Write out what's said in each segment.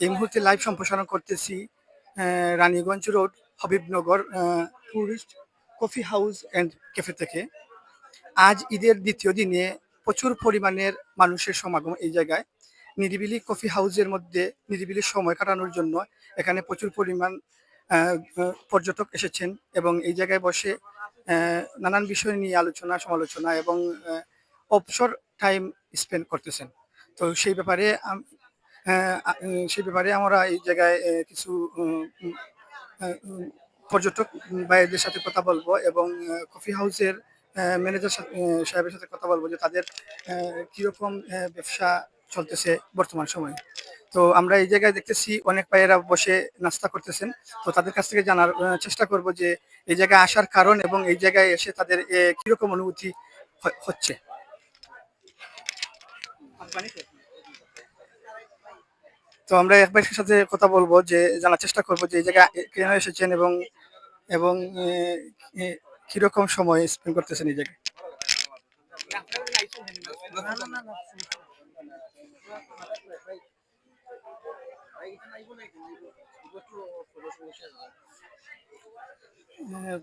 এই মুহূর্তে লাইভ সম্প্রসারণ করতেছি Raniganj road Habibnagar tourist coffee house and cafe থেকে। আজ ঈদের দ্বিতীয় দিনে প্রচুর পরিমাণের মানুষের সমাগম এই জায়গায়। নিরিবিলি কফি হাউসের মধ্যে নিরিবিলি সময় কাটানোর জন্য এখানে প্রচুর পরিমাণ পর্যটক এসেছেন এবং এই জায়গায় বসে নানান বিষয় নিয়ে আলোচনা, সমালোচনা এবং অবসর টাইম স্পেন্ড করতেছেন। তো সেই ব্যাপারে আহ, সেই ব্যাপারে আমরা এই জায়গায় কিছু পর্যটক ভাইদের সাথে কথা বলব এবং কফি হাউসের ম্যানেজার সাহেবের সাথে কথা বলব যে তাদের কীরকম ব্যবসা চলতেছে বর্তমান সময়ে। তো আমরা এই জায়গায় দেখতেছি অনেক ভাইয়েরা বসে নাস্তা করতেছেন। তো তাদের কাছ থেকে জানার চেষ্টা করব যে এই জায়গায় আসার কারণ এবং এই জায়গায় এসে তাদের কীরকম অনুভূতি হচ্ছে। তো আমরা এক ভাইয়ের সাথে কথা বলব যে জানার চেষ্টা করব যে এই জায়গায় কেন এসেছেন এবং এবং কীরকম সময় স্পেন্ড করতেছেন এই জায়গায়?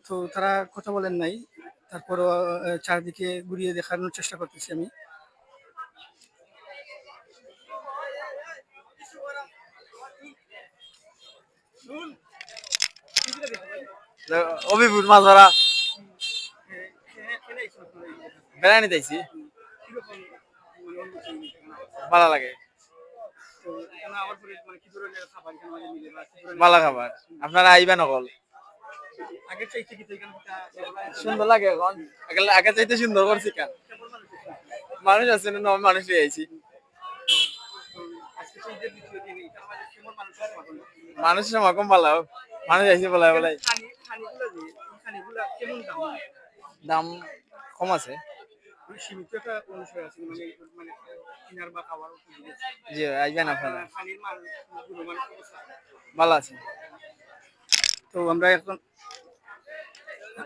তো তারা কথা বলেন নাই তারপরও আহ, চারদিকে ঘুরিয়ে দেখানোর চেষ্টা করতেছি আমি। অভিভূত মাছ ধরা। বেড়ানি দিয়েছি। ভালো লাগে। ভালো খাবার। আপনারা আইবেন অকল। সুন্দর লাগে এখন। আগে- চাইতে সুন্দর করছি কেন? মানুষ আছে না মানুষই আইছি। মানুষ সমাগম ভালো মানুষ আইসি বলা বলাই খানি খানিগুলো যে এই খানিগুলা কেমন দাম? কম আছে। মানে মানে জি আসবেন আপনারা মান ভালো আছে। তো আমরা এখন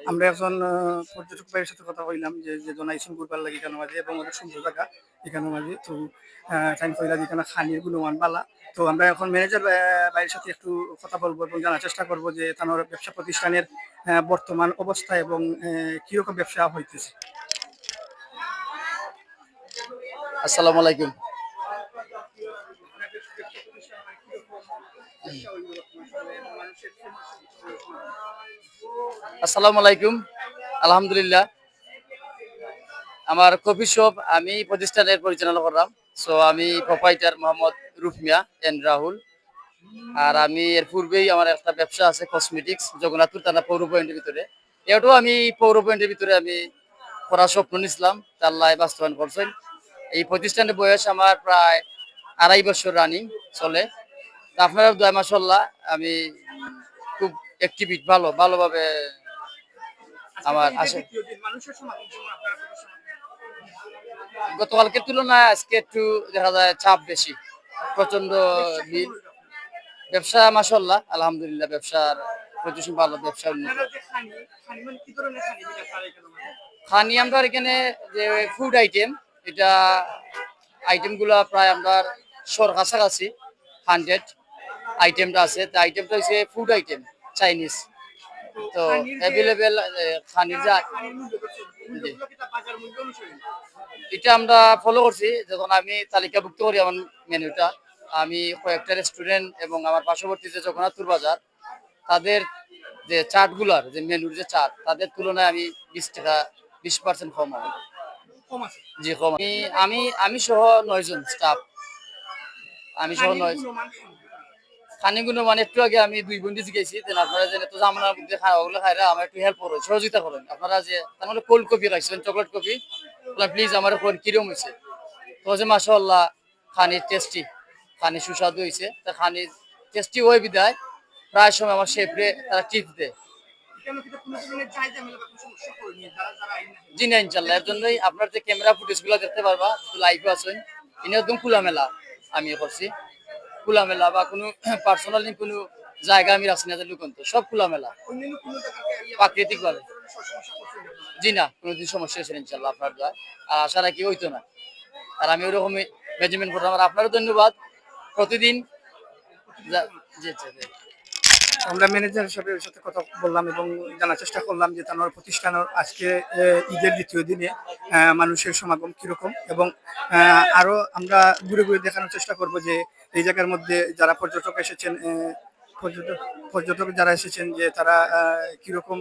আমরা এখন আহ, পর্যটক ভাইয়ের সাথে কথা কইলাম যে যে জনাইছেন ঘুরবার লাগে এখানে মাঝে এবং অনেক সুন্দর জায়গা এখানে মাঝে তো টাইম কইলা এখানে খানির গুণমান বালা। তো আমরা এখন ম্যানেজার ভাইয়ের সাথে একটু কথা বলব এবং জানার চেষ্টা করব যে তার ব্যবসা প্রতিষ্ঠানের বর্তমান অবস্থা এবং কীরকম ব্যবসা হইতেছে। আসসালামু আলাইকুম। আসসালামু আলাইকুম। আলহামদুলিল্লাহ। আমার কফি শপ আমি প্রতিষ্ঠানের পরিচালনা করলাম। সো আমি প্রোপাইটার মোহাম্মদ রুফমিয়া এন রাহুল। আর আমি এর পূর্বেই আমার একটা ব্যবসা আছে কসমেটিক্স জগন্নাথপুর থানা পৌর পয়েন্টের ভিতরে। এটাও আমি পৌর পয়েন্টের ভিতরে আমি করার স্বপ্ন নিছিলাম তার লাই বাস্তবায়ন করছেন। এই প্রতিষ্ঠানের বয়স আমার প্রায় আড়াই বছর রানিং চলে। আপনারা দয়া মাসাল্লাহ আমি খুব অ্যাক্টিভিট ভালো ভালোভাবে আমার আসে। আপনার প্রতিষ্ঠানে? গতকালকের তুলনায় আজকে একটু দেখা যায় চাপ বেশি। প্রচণ্ড ভিড়। ব্যবসা মাসাল্লাহ আলহামদুলিল্লাহ ব্যবসার প্রচুর ভালো ব্যবসা উন্নত। খানি খানি মানে খানি আমরা এখানে যে ফুড আইটেম এটা আইটেমগুলা প্রায় আমরা শোর কাছাকাছি হান্ড্রেড আইটেমটা আছে। তা আইটেমটা হচ্ছে ফুড আইটেম চাইনিজ তো অ্যাভেলেবেল খানির যা? এটা আমরা ফলো করছি যখন আমি তালিকাভুক্ত করি আমার মেনুটা আমি কয়েকটা রেস্টুরেন্ট এবং আমার পার্শ্ববর্তী যে জগন্নাথপুর বাজার তাদের যে চার্টগুলার যে মেনুর যে চাট তাদের তুলনায় আমি বিশ টাকা বিশ পার্সেন্ট কম হবে জি কম। আমি আমি আমি সহ নয়জন স্টাফ আমি সহ নয় কেমন? খানিগুলো মানে একটু আগে আমি দুই বন্ধু জিজ্ঞেছি যে আপনারা যে তো জামানার মধ্যে আমার একটু হেল্প করুন, সহযোগিতা করেন। আপনারা যে, তার মানে কোল্ড কফি রাখছেন চকলেট কফি প্লিজ আমার কোন কিরম হয়েছে? তো যে মাসাল্লাহ খানি টেস্টি খানি সুস্বাদু হয়েছে, তা খানি টেস্টি ওই বিদায়। প্রায় সময় আমার শেফরে তারা টিপস দেয়। জি এর জন্যই আপনার যে ক্যামেরা ফুটেজগুলো দেখতে পারবা লাইভে আছেন, ইনি একদম খোলামেলা আমি করছি। খোলামেলা বা কোনো পার্সোনালি কোনো জায়গা আমি রাখছি না লুকন্ত সব খোলামেলা। প্রাকৃতিক ভাবে। জি না কোনোদিন সমস্যা হয়েছিল ইনশাল্লাহ আপনার দ্বারা। আর আশা রাখি হইতো না। আর আমি ওরকমই মেজারমেন্ট করলাম আর আপনারও ধন্যবাদ। প্রতিদিন। আমরা ম্যানেজার হিসাবে ওর সাথে কথা বললাম এবং জানার চেষ্টা করলাম যে তার প্রতিষ্ঠানের আজকে ঈদের দ্বিতীয় দিনে মানুষের সমাগম কীরকম এবং আহ, আরও আমরা ঘুরে ঘুরে দেখানোর চেষ্টা করব যে এই জায়গার মধ্যে যারা পর্যটক এসেছেন পর্যটক পর্যটক যারা এসেছেন যে তারা কীরকম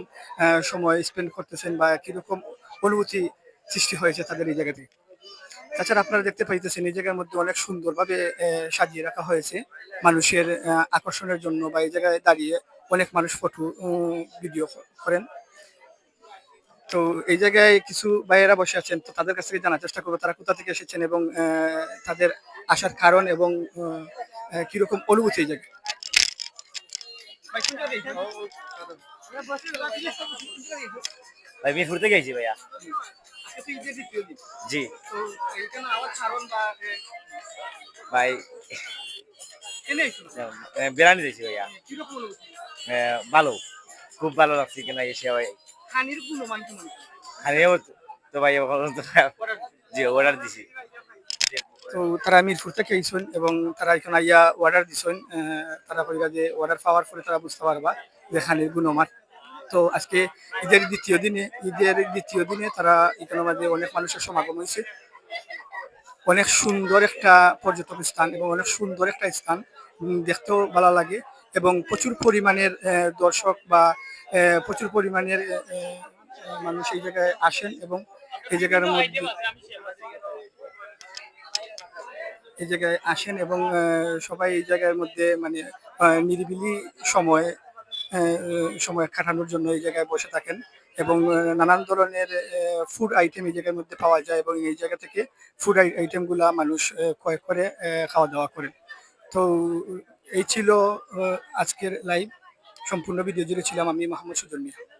সময় স্পেন্ড করতেছেন বা কীরকম অনুভূতি সৃষ্টি হয়েছে তাদের এই জায়গাতে। তাছাড়া আপনারা দেখতে পাইতেছেন এই জায়গার মধ্যে অনেক সুন্দরভাবে সাজিয়ে রাখা হয়েছে। মানুষের আকর্ষণের জন্য বা এই জায়গায় দাঁড়িয়ে অনেক মানুষ ফটো ভিডিও করেন। তো এই জায়গায় কিছু ভাইয়েরা বসে আছেন, তো তাদের কাছ থেকে জানার চেষ্টা করব, তারা কোথা থেকে এসেছেন এবং তাদের আসার কারণ এবং কীরকম অনুভূতি এই জায়গায়? ভাই মিরপুর থেকে গেছি ভাইয়া। জি। ভাই বিরিয়ানি দিয়েছি ভাইয়া। আহ, ভালো। খুব ভালো লাগছে কিনা এসে ভাই। আমিও তো- তো ভাই তো। জি অর্ডার দিছি তো তারা মিরপুর থেকে আইসেন এবং তারা এখানে আইয়া অর্ডার দিছেন তারা কইরা যে অর্ডার পাওয়ার পরে তারা বুঝতে পারবা যে খানির গুণমান। তো আজকে ঈদের দ্বিতীয় দিনে, ঈদের দ্বিতীয় দিনে তারা এখানে মাঝে অনেক মানুষের সমাগম হয়েছে। অনেক সুন্দর একটা পর্যটক স্থান এবং অনেক সুন্দর একটা স্থান দেখতেও ভালো লাগে এবং প্রচুর পরিমাণের দর্শক বা প্রচুর পরিমাণের মানুষ এই জায়গায় আসেন এবং এই জায়গার মধ্যে এই জায়গায় আসেন এবং সবাই এই জায়গার মধ্যে মানে নিরিবিলি সময় সময় কাটানোর জন্য এই জায়গায় বসে থাকেন এবং নানান ধরনের ফুড আইটেম এই জায়গার মধ্যে পাওয়া যায় এবং এই জায়গা থেকে ফুড আইটেমগুলা মানুষ ক্রয় করে খাওয়া দাওয়া করেন। তো, এই ছিল আজকের লাইভ সম্পূর্ণ ভিডিও জুড়ে ছিলাম আমি, মোহাম্মদ সুজন মিয়া।